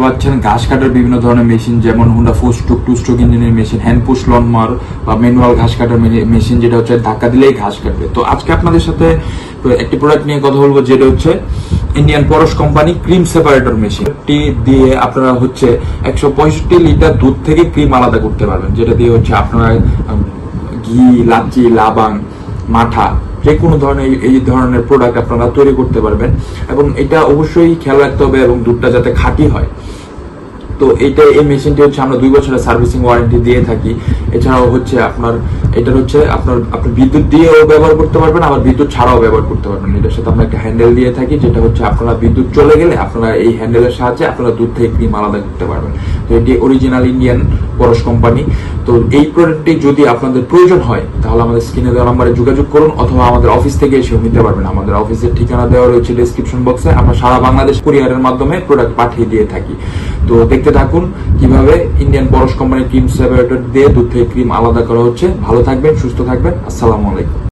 পাচ্ছেন ঘাস কাটার বিভিন্ন ধরনের মেশিন যেমন হুন্ডা টু মেশিন হ্যান্ড বা ম্যানুয়াল ঘাস কাটার মেশিন যেটা হচ্ছে ধাক্কা দিলেই ঘাস কাটবে। তো আজকে আপনাদের সাথে একটি প্রোডাক্ট নিয়ে কথা বলব, যেটা হচ্ছে Indian Paras company cream separator machine টি দিয়ে আপনারা হচ্ছে একশো পঁয়ষট্টি লিটার দুধ থেকে ক্রিম আলাদা করতে পারবেন, যেটা দিয়ে হচ্ছে আপনারা ঘি লাচি লাবাং, মাঠা যে কোনো ধরনের এই- এই ধরনের প্রোডাক্ট আপনারা তৈরি করতে পারবেন। এবং এটা অবশ্যই খেয়াল রাখতে হবে এবং দুধটা যাতে খাঁটি হয়। তো এইটা, এই মেশিনটি হচ্ছে আমরা দুই বছরের সার্ভিসিং ওয়ারেন্টি দিয়ে থাকি। এছাড়াও হচ্ছে আপনার, এটার হচ্ছে আপনার, আপনি বিদ্যুৎ দিয়েও ব্যবহার করতে পারবেন, আবার বিদ্যুৎ ছাড়াও ব্যবহার করতে পারবেন। এটার সাথে আমরা একটা হ্যান্ডেল দিয়ে থাকি, যেটা হচ্ছে আপনারা বিদ্যুৎ চলে গেলে আপনারা এই হ্যান্ডেলের সাহায্যে আপনারা দুধ থেকে ক্রিম আলাদা করতে পারবেন। তো এটি অরিজিনাল ইন্ডিয়ান পরশ কোম্পানি তো এই প্রোডাক্টটি যদি আপনাদের প্রয়োজন হয়, তাহলে আমাদের স্ক্রিনে দেওয়া নাম্বারে যোগাযোগ করুন, অথবা আমাদের অফিস থেকে এসেও নিতে পারবেন। আমাদের অফিসের ঠিকানা দেওয়া রয়েছে ডেসক্রিপশন বক্সে আমরা সারা বাংলাদেশ কুরিয়ারের মাধ্যমে প্রোডাক্ট পাঠিয়ে দিয়ে থাকি। তো দেখতে থাকুন কীভাবে ইন্ডিয়ান বরস কোম্পানির ক্রিম সেপারেটর দিয়ে দুধ থেকে ক্রিম আলাদা করা হচ্ছে। ভালো থাকবেন, সুস্থ থাকবেন। আসসালামু আলাইকুম।